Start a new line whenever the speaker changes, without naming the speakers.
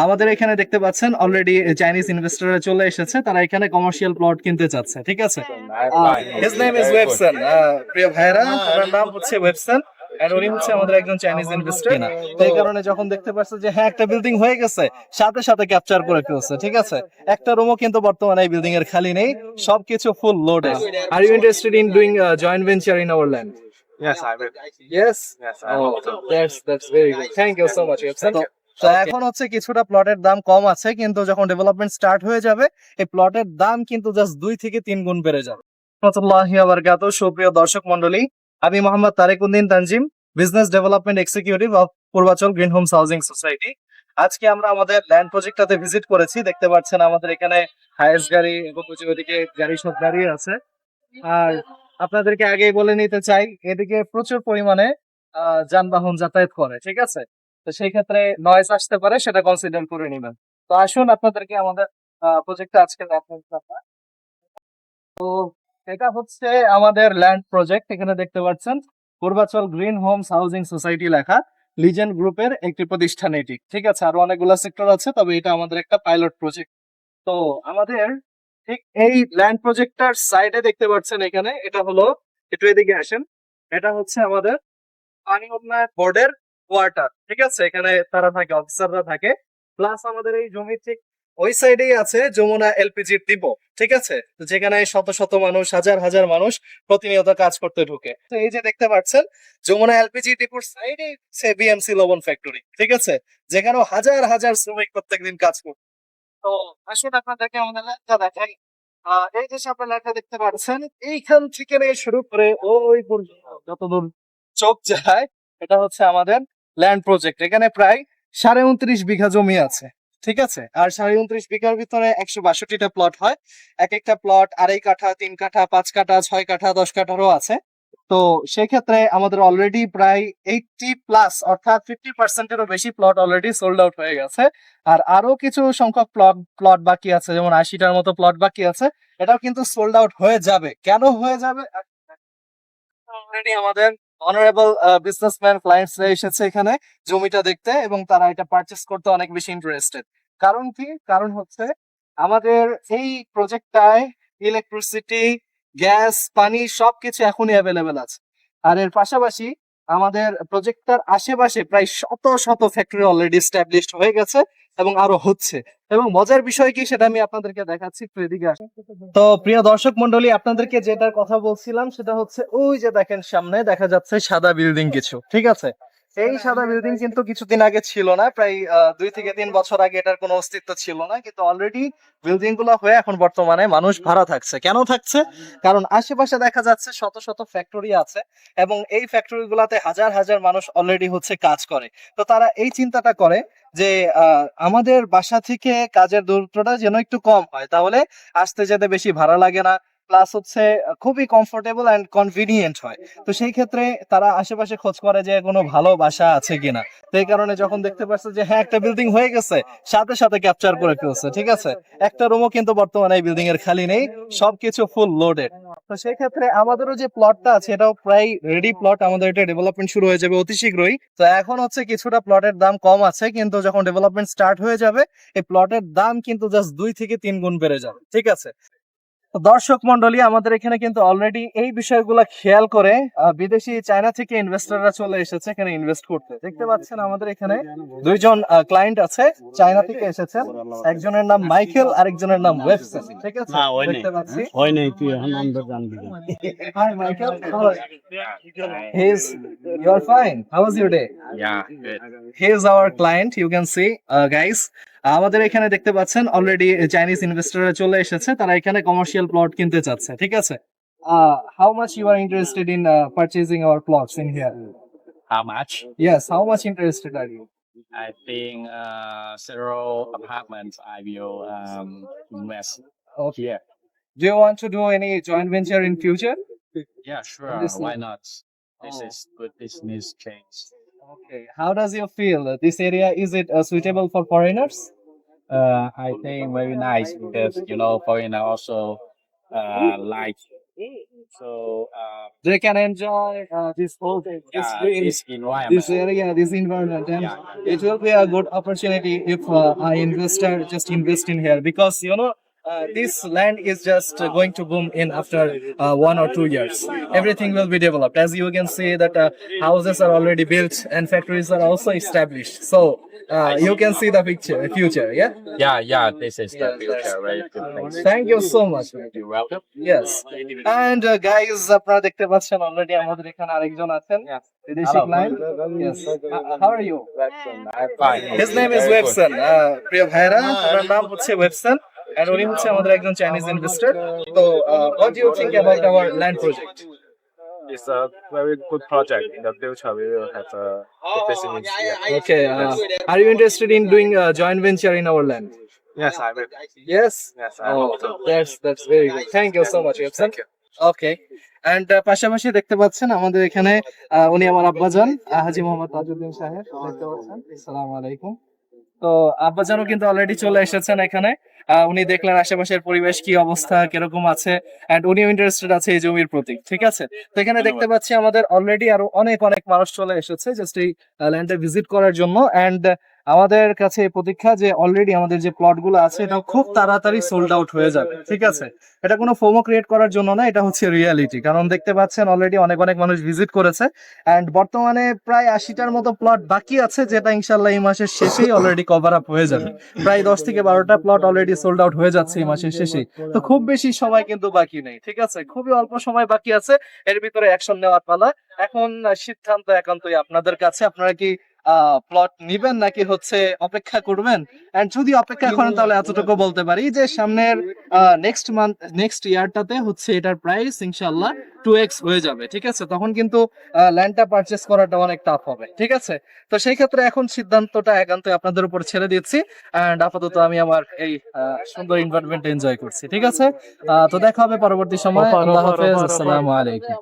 আমাদের এখানে দেখতে পাচ্ছেন অলরেডি চাইনিজ ইনভেস্টররা চলে এসেছে তারা এখানে কমার্শিয়াল প্লট কিনতে চাচ্ছে ঠিক আছে হিজ নেম ইজ ওয়েবসন প্রিয় ভাইরা ওনার নাম হচ্ছে ওয়েবসন এন্ড উনি হচ্ছে আমাদের একজন চাইনিজ ইনভেস্টর এই কারণে যখন দেখতে পাচ্ছে যে হ্যাঁ একটা বিল্ডিং হয়ে গেছে সাথে সাথে ক্যাপচার করে ফেলছে ঠিক আছে একটা রুমও কিন্তু বর্তমানে এই বিল্ডিং এর খালি নেই সবকিছু full loaded are you interested in doing joint venture in our land
Yes, I will.
Yes.
Yes, I
Oh, that's that's very good. Thank you so much. Thank you. তো এখন হচ্ছে কিছুটা প্লটের দাম কম আছে কিন্তু যখন ডেভেলপমেন্ট স্টার্ট হয়ে যাবে এই প্লটের দাম কিন্তু জাস্ট দুই থেকে তিন গুণ বেড়ে যাবে। রহমতুল্লাহি সুপ্রিয় দর্শক মন্ডলী আমি Mohammad Tarekuddin Tanzim business development executive of Purbachal green homes housing society আজকে আমরা আমাদের ল্যান্ড প্রজেক্টটাতে ভিজিট করেছি দেখতে পাচ্ছেন আমাদের এখানে হায়েস্ট গাড়ি এবং ওদিকে গাড়ি সব দাঁড়িয়ে আছে। আর আপনাদেরকে আগেই বলে নিতে চাই এদিকে প্রচুর পরিমাণে যানবাহন যাতায়াত করে ঠিক আছে? তো সেই ক্ষেত্রে নয়েজ আসতে পারে, সেটা কনসিডার করে নেবেন। তো আসুন আপনাদেরকে আমাদের প্রজেক্টটা আজকে তো এটা হচ্ছে আমাদের ল্যান্ড প্রজেক্ট এখানে দেখতে পাচ্ছেন। Purbachal green homes housing society লেখা। লিজেন্ড গ্রুপের একটি প্রতিষ্ঠান এটি। ঠিক আছে, আরও অনেকগুলো সেক্টর আছে, তবে এটা আমাদের একটা পাইলট প্রজেক্ট তো আমাদের ঠিক এই ল্যান্ড প্রজেক্টটার সাইডে দেখতে পাচ্ছেন এখানে, এটা হলো, একটু এদিকে আসেন। এটা হচ্ছে আমাদের পানি উন্নয়ন বোর্ডের কোয়ার্টার ঠিক আছে? এখানে তারা থাকে অফিসাররা থাকে। প্লাস আমাদের এই জমি ঠিক ওই সাইডেই আছে, যমুনা এলপিজির ডিপো ঠিক আছে? যেখানে শত শত মানুষ, হাজার হাজার মানুষ প্রতিনিয়ত কাজ করতে ঢুকে। তো এই যে দেখতে পাচ্ছেন, যমুনা এলপিজি ডিপোর সাইডে সে বিএমসি লবণ ফ্যাক্টরি ঠিক আছে? যেখানে হাজার হাজার শ্রমিক প্রত্যেকদিন কাজ করছে তো আসুন আপনাদেরকে আমাদের লেখা দেখাই। এই যে সামনে লেখা দেখতে পাচ্ছেন, এইখান থেকে নিয়ে শুরু করে ওই পর্যন্ত যতদূর চোখ যায় এটা হচ্ছে আমাদের ল্যান্ড প্রজেক্ট এখানে প্রায় সাড়ে উনত্রিশ বিঘা জমি আছে, ঠিক আছে? আর সাড়ে উনত্রিশ বিঘার ভিতরে একশো বাষট্টিটা প্লট হয়। এক একটা প্লট আড়াই কাঠা, তিন কাঠা, পাঁচ কাঠা, ছয় কাঠা, দশ কাঠারও আছে। তো সেক্ষেত্রে আমাদের অলরেডি প্রায় এইটটি প্লাস অর্থাৎ ফিফটি পার্সেন্টেরও বেশি প্লট অলরেডি সোল্ড আউট হয়ে গেছে। আর আরও কিছু সংখ্যক প্লট প্লট বাকি আছে, যেমন আশিটার মতো প্লট বাকি আছে। এটাও কিন্তু সোল্ড আউট হয়ে যাবে। কেন হয়ে যাবে? অলরেডি আমাদের অনারেবল বিজনেসম্যান ক্লায়েন্টস এসেছে এখানে জমিটা দেখতে এবং তারা এটা পারচেস করতে অনেক বেশি ইন্টারেস্টেড কারণ কি? কারণ হচ্ছে আমাদের এই প্রজেক্টটায় ইলেকট্রিসিটি গ্যাস পানি সবকিছু এখনই অ্যাভেলেবেল আছে। আর এর পাশাপাশি আমাদের প্রজেক্টটার আশেপাশে প্রায় শত শত ফ্যাক্টরি অলরেডি স্ট্যাবলিশড হয়ে গেছে এবং আরও হচ্ছে এবং মজার বিষয় কি সেটা আমি আপনাদেরকে দেখাচ্ছি এদিকে। তো প্রিয় দর্শক মন্ডলী আপনাদেরকে যেটার কথা বলছিলাম সেটা হচ্ছে ওই যে দেখেন সামনে দেখা যাচ্ছে সাদা বিল্ডিং কিছু, ঠিক আছে এই সাদা বিল্ডিং কিন্তু কিছুদিন আগে ছিল না প্রায় দুই থেকে তিন বছর আগে এটার কোনো অস্তিত্ব ছিল না কিন্তু অলরেডি বিল্ডিংগুলো হয়ে এখন বর্তমানে মানুষ ভাড়া থাকছে। কেন থাকছে? কারণ আশেপাশে দেখা যাচ্ছে শত শত ফ্যাক্টরি আছে এবং এই ফ্যাক্টরি গুলাতে হাজার হাজার মানুষ অলরেডি হচ্ছে কাজ করে। তো তারা এই চিন্তাটা করে যে আহ, আমাদের বাসা থেকে কাজের দূরত্বটা যেন একটু কম হয় তাহলে আসতে যেতে বেশি ভাড়া লাগে না প্লাস হচ্ছে খুবই কমফোর্টেবল অ্যান্ড কনভিনিয়েন্ট হয়। তো সেই ক্ষেত্রে তারা আশেপাশে খোঁজ করে যে কোনো ভালো বাসা আছে কিনা। তো এই কারণে যখন দেখতে পাচ্ছে যে হ্যাঁ একটা বিল্ডিং হয়ে গেছে, সাথে সাথে ক্যাপচার করে ফেলছে, ঠিক আছে? একটা রুমও কিন্তু বর্তমানে এই বিল্ডিং এর খালি নেই, সবকিছু ফুল লোডেড তো সেই ক্ষেত্রে আমাদেরও যে প্লটটা আছে, এটাও প্রায় রেডি প্লট আমাদের এটা ডেভেলপমেন্ট শুরু হয়ে যাবে অতি শীঘ্রই। তো এখন হচ্ছে কিছুটা প্লটের দাম কম আছে, কিন্তু যখন ডেভেলপমেন্ট স্টার্ট হয়ে যাবে, এই প্লটের দাম কিন্তু জাস্ট দুই থেকে তিন গুণ বেড়ে যাবে, ঠিক আছে? দর্শক মন্ডলী আমাদের এখানে কিন্তু অলরেডি এই বিষয়গুলো খেয়াল করে আহ, বিদেশি চায়না থেকে ইনভেস্টররা চলে এসেছে এখানে ইনভেস্ট করতে দেখতে পাচ্ছেন আমাদের এখানে দুইজন ক্লায়েন্ট আছে চায়না থেকে এসেছেন একজনের নাম মাইকেল আর একজনের নাম ওয়েবসন ঠিক আছে দেখতে পাচ্ছি
হয় নাই তুই এখন আমরা জানবি না।
Hi, Michael. How are you? He's, you're fine. How was your day?
Yeah, good.
He is our client. You uh. আমাদের এখানে দেখতে পাচ্ছেন অলরেডি চাইনিজ ইনভেস্টররা চলে এসেছে তারা এখানে কমার্শিয়াল প্লট কিনতে চাচ্ছে ঠিক আছে how much you are interested in purchasing our plots in here
How much?
Yes how much interested are you
I think uh, several apartments I will um, invest
Okay.
here.
Do you want to do any joint venture in future?
Yeah, sure. Why not? This
Oh.
is good business change.
Okay. How does you feel? This area is it uh, suitable for foreigners?
Uh, I think very nice because you know foreigner also uh, like So uh,
They can enjoy uh, this whole thing. This,
yeah,
green-
this environment.
this area, this environment, and
Yeah.
it will be a good opportunity if uh, I investor just invest in here because you know. Uh, this land is just uh, going to boom in after uh, one or two years. Everything will be developed. As you can see that uh, houses are already built and factories are also established. So uh, you can see the picture, future. Yeah.
Yeah, yeah, this is
Yeah,
the future. Very good place.
Thank you so much. man.
You're welcome.
Yes. And uh, guys, আপনারা দেখতে পাচ্ছেন already আমাদের এখানে আরেকজন আছেন বিদেশি client Yes. Uh, how are you?
I'm fine.
His name is Webson. Uh, প্রিয় ভাইরা ওনার নাম হচ্ছে ওয়েবসন And উনি হচ্ছে আমাদের একজন চাইনিজ ইনভেস্টর তো what do you think about our land project
It's a very good project. In the future, we will have a business
okay uh, are you interested in doing a joint venture in our land
Yes, I will.
yes
Yes, I
oh that's that's very good thank you so much ওয়েবসন okay and পাশাপাশি দেখতে পাচ্ছেন আমাদের এখানে উনি আমার আব্বাজান হাজি মোহাম্মদ তাজউদ্দিন সাহেব দেখতে পাচ্ছেন আসসালামু আলাইকুম তো আব্বাজানও কিন্তু অলরেডি চলে এসেছেন এখানে উনি দেখলেন আশেপাশের পরিবেশ কি অবস্থা কীরকম আছে এন্ড উনিও ইন্টারেস্টেড আছে এই জমির প্রতি ঠিক আছে? তো এখানে দেখতে পাচ্ছি আমাদের অলরেডি আরও অনেক অনেক মানুষ চলে এসেছে জাস্ট এই ল্যান্ডে ভিজিট করার জন্য এন্ড আমাদের কাছে প্রতীক্ষা যে অলরেডি আমাদের যে প্লটগুলো আছে এটা খুব তাড়াতাড়ি সোল্ড আউট হয়ে যাবে ঠিক আছে? এটা কোনো ফোমো ক্রিয়েট করার জন্য না এটা হচ্ছে রিয়ালিটি কারণ দেখতে পাচ্ছেন অলরেডি অনেক অনেক মানুষ ভিজিট করেছে এন্ড বর্তমানে প্রায় আশিটার মতো প্লট বাকি আছে যেটা ইনশাল্লাহ এই মাসের শেষেই অলরেডি কভার আপ হয়ে যাবে। প্রায় দশ থেকে বারোটা প্লট অলরেডি সোল্ড আউট হয়ে যাচ্ছে এই মাসের শেষে। তো খুব বেশি সময় কিন্তু বাকি নেই, ঠিক আছে? খুবই অল্প সময় বাকি আছে। এর ভিতরে অ্যাকশন নেওয়ার পালা। এখন সিদ্ধান্ত একান্তই আপনাদের কাছে। আপনারা কি প্লট নিবেন নাকি হচ্ছে অপেক্ষা করবেন? এন্ড যদি অপেক্ষা করেন তাহলে এতটুকু বলতে পারি যে সামনের নেক্সট মান্থ নেক্সট ইয়ারটাতে হচ্ছে এটার প্রাইস ইনশাল্লাহ টু এক্স হয়ে যাবে ঠিক আছে? তখন কিন্তু ল্যান্ডটা পারচেস করাটা অনেক টাফ হবে ঠিক আছে? তো সেই ক্ষেত্রে এখন সিদ্ধান্তটা একান্ত আপনাদের উপর ছেড়ে দিচ্ছি। এন্ড আপাতত আমি আমার এই সুন্দর এনভায়রনমেন্ট এনজয় করছি ঠিক আছে? আহ, তো দেখা হবে পরবর্তী সময়। আল্লাহ হাফেজ। আসসালামু আলাইকুম।